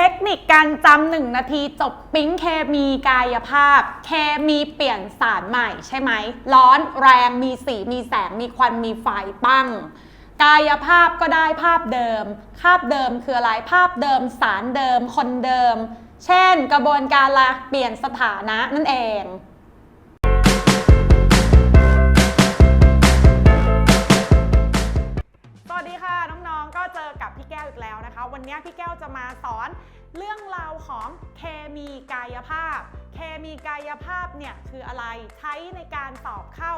ทคนิคการจำหนึ่งนาทีจบปิ๊งเคมีกายภาพ เคมีเปลี่ยนสารใหม่ใช่ไหม ร้อนแรงมีสีมีแสงมีควันมีไฟปั้ง กายภาพก็ได้ภาพเดิม ภาพเดิมคืออะไรภาพเดิมสารเดิมคนเดิม เช่น กระบวนการละเปลี่ยนสถานะนั่นเองสวัสดีค่ะ น้อง ๆ ก็เจอ แก้วอีกแล้วนะคะ วันนี้พี่แก้วจะมาสอนเรื่องราวของเคมีกายภาพ เคมีกายภาพเนี่ยคืออะไรใช้ในการสอบเข้า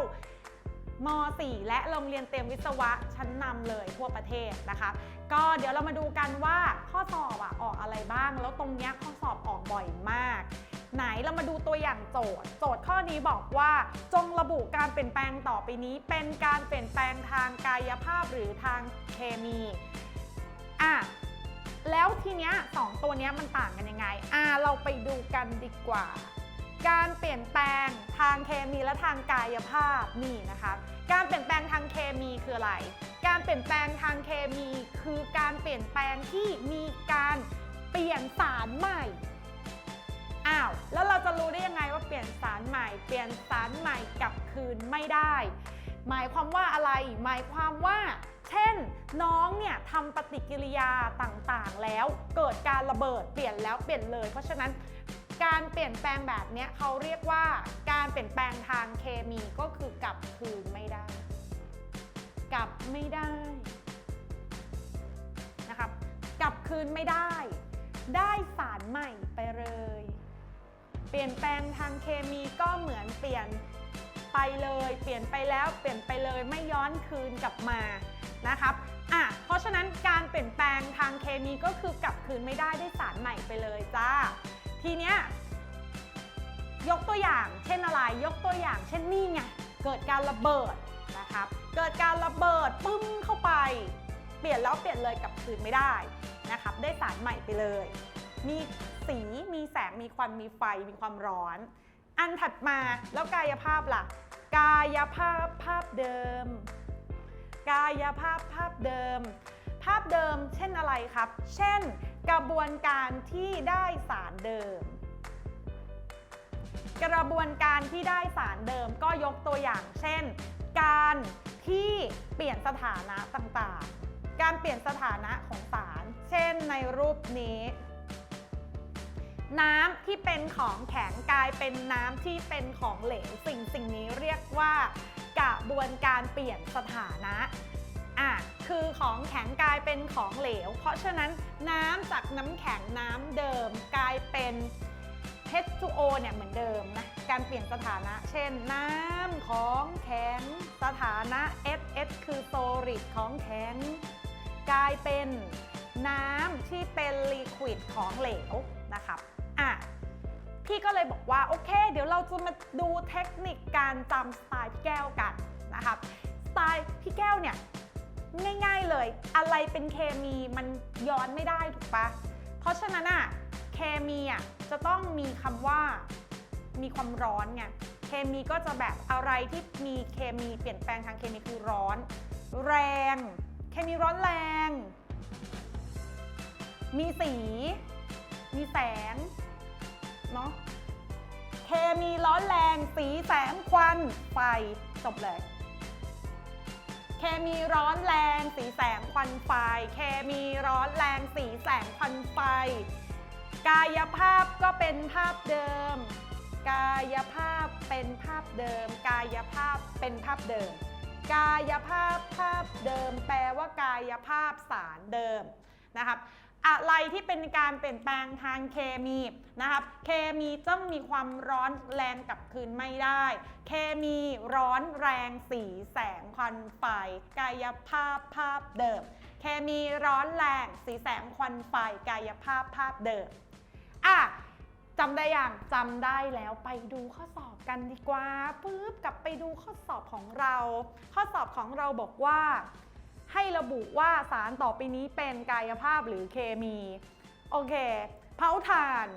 ม .4 และโรงเรียนเตรียมวิศวะชั้นนำเลยทั่วประเทศนะคะ ก็เดี๋ยวเรามาดูกันว่าข้อสอบอะออกอะไรบ้าง แล้วตรงเนี้ยข้อสอบออกบ่อยมาก ไหนเรามาดูตัวอย่างโจทย์ โจทย์ข้อนี้บอกว่าจงระบุการเปลี่ยนแปลงต่อไปนี้ เป็นการเปลี่ยนแปลงทางกายภาพหรือทางเคมี ทีเนี้ยสองตัวเนี้ยมันต่างกันยังไง อะเราไปดูกันดีกว่า การเปลี่ยนแปลงทางเคมีและทางกายภาพนี่นะคะ การเปลี่ยนแปลงทางเคมีคืออะไร การเปลี่ยนแปลงทางเคมีคือการเปลี่ยนแปลงที่มีการเปลี่ยนสารใหม่อ้าว แล้วเราจะรู้ได้ยังไงว่าเปลี่ยนสารใหม่ เปลี่ยนสารใหม่กลับคืนไม่ได้ หมายความว่าอะไร หมายความว่า เช่น น้องเนี่ยทำปฏิกิริยาต่างๆ แล้วเกิดการระเบิดเปลี่ยนแล้วเปลี่ยนเลย เพราะฉะนั้นการเปลี่ยนแปลงแบบนี้เขาเรียกว่าการเปลี่ยนแปลงทางเคมีก็คือกลับคืนไม่ได้ กลับไม่ได้นะครับกลับคืนไม่ได้ ได้สารใหม่ไปเลย เปลี่ยนแปลงทางเคมีก็เหมือนเปลี่ยน ไปเลย เปลี่ยนไปแล้วเปลี่ยนไปเลยไม่ย้อนคืนกลับมานะครับอะเพราะฉะนั้นการเปลี่ยนแปลงทางเคมีก็คือกลับคืนไม่ได้ได้สารใหม่ไปเลยจ้าทีเนี้ยยกตัวอย่างเช่นอะไร ยกตัวอย่างเช่นนี่ไงเกิดการระเบิดนะครับเกิดการระเบิดปึ้มเข้าไป เปลี่ยนแล้วเปลี่ยนเลยกลับคืนไม่ได้นะครับได้สารใหม่ไปเลย มีสีมีแสงมีควันมีไฟมีความร้อน อันถัดมาแล้วกายภาพล่ะ กายภาพภาพเดิม กายภาพภาพเดิม ภาพเดิมเช่นอะไรครับ เช่น กระบวนการที่ได้สารเดิม กระบวนการที่ได้สารเดิมก็ยกตัวอย่าง เช่น การที่เปลี่ยนสถานะต่างๆ การเปลี่ยนสถานะของสาร เช่นในรูปนี้ น้ำที่เป็นของแข็งกลายเป็นน้ำที่เป็นของเหลวสิ่งสิ่งนี้เรียกว่ากระบวนการเปลี่ยนสถานะอะคือของแข็งกลายเป็นของเหลว เพราะฉะนั้นน้ำจากน้ำแข็งน้ำเดิมกลายเป็น H2O เนี่ยเหมือนเดิมนะการเปลี่ยนสถานะ เช่น น้ำของแข็งสถานะ SS คือโซลิดของแข็ง กลายเป็นน้ำที่เป็นลิควิดของเหลวนะครับอะ พี่ก็เลยบอกว่าโอเค เดี๋ยวเราจะมาดูเทคนิคการจำสไตล์พี่แก้วกันนะครับสไตล์พี่แก้วเนี่ยง่ายๆเลย อะไรเป็นเคมีมันย้อนไม่ได้ถูกปะเพราะฉะนั้นอะเคมีอะจะต้องมีคำว่ามีความร้อนไงเคมีก็จะแบบอะไรที่มีเคมีเปลี่ยนแปลงทางเคมีคือร้อน แรง เคมีร้อนแรง มีสี มีแสง เนาะเคมีร้อนแรง สีแสงควันไฟจบเลยเคมีร้อนแรง สีแสงควันไฟ เคมีร้อนแรง สีแสงควันไฟ กายภาพก็เป็นภาพเดิม กายภาพเป็นภาพเดิม กายภาพเป็นภาพเดิม กายภาพภาพเดิม แปลว่ากายภาพสารเดิมนะครับ อะไรที่เป็นการเปลี่ยนแปลงทางเคมีนะครับเคมีต้องมีความร้อนแรงกลับคืนไม่ได้ เคมีร้อนแรงสีแสงควันไฟกายภาพภาพเดิม เคมีร้อนแรงสีแสงควันไฟกายภาพภาพเดิมอะจำได้อยังจำได้แล้วไปดูข้อสอบกันดีกว่าปึ๊บกลับไปดูข้อสอบของเรา ข้อสอบของเราบอกว่า ให้ระบุว่าสารต่อไปนี้เป็นกายภาพหรือเคมี โอเค เผาถ่าน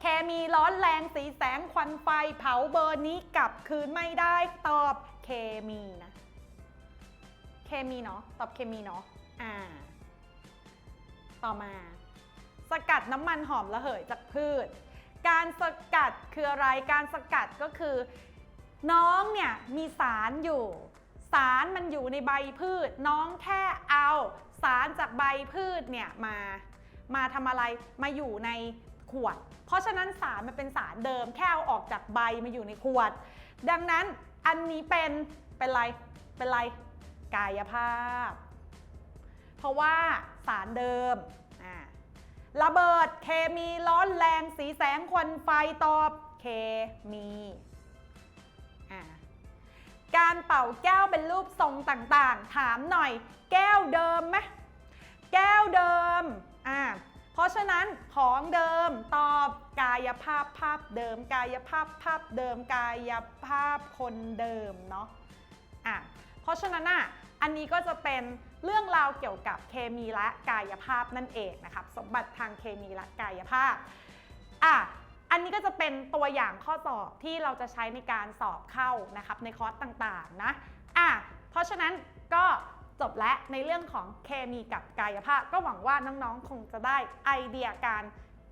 เคมีร้อนแรงสีแสงควันไฟ เผาเบอร์นี้กลับคืนไม่ได้ตอบเคมีนะ เคมีเนาะตอบเคมีเนาะอ่า ต่อมา สกัดน้ำมันหอมระเหยจากพืช การสกัดคืออะไรการสกัดก็คือ น้องเนี่ยมีสารอยู่ สารมันอยู่ในใบพืช น้องแค่เอาสารจากใบพืชเนี่ยมา มาทำอะไรมาอยู่ในขวด เพราะฉะนั้นสารมันเป็นสารเดิมแค่เอาออกจากใบมาอยู่ในขวด ดังนั้นอันนี้เป็นเป็นไรเป็นไรกายภาพ เพราะว่าสารเดิมระเบิดเคมีร้อนแรงสีแสงควันไฟตอบเคมี การเป่าแก้วเป็นรูปทรงต่างๆ ถามหน่อย แก้วเดิมไหมแก้วเดิมอ่าเพราะฉะนั้นของเดิมตอบกายภาพภาพเดิม กายภาพภาพเดิม กายภาพคนเดิมเนาะอะเพราะฉะนั้นอะอันนี้ก็จะเป็นเรื่องราวเกี่ยวกับเคมีและกายภาพนั่นเองนะครับ สมบัติทางเคมีและกายภาพอะ อันนี้ก็จะเป็นตัวอย่างข้อสอบที่เราจะใช้ในการสอบเข้านะครับในคอร์สต่างๆนะอะเพราะฉะนั้นก็จบและในเรื่องของเคมีกับกายภาพ ก็หวังว่าน้องๆ คงจะได้ไอเดียการ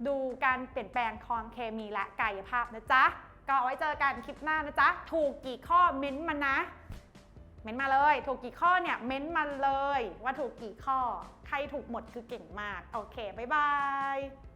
ดูการเปลี่ยนแปลงของเคมีและกายภาพนะจ๊ะ ก็ไว้เจอกันคลิปหน้านะจ๊ะ ถูกกี่ข้อเม้นต์มานะ เม้นต์มาเลย ถูกกี่ข้อเนี่ยเม้นต์มาเลย ว่าถูกกี่ข้อ ใครถูกหมดคือเก่งมาก โอเค บ๊ายบาย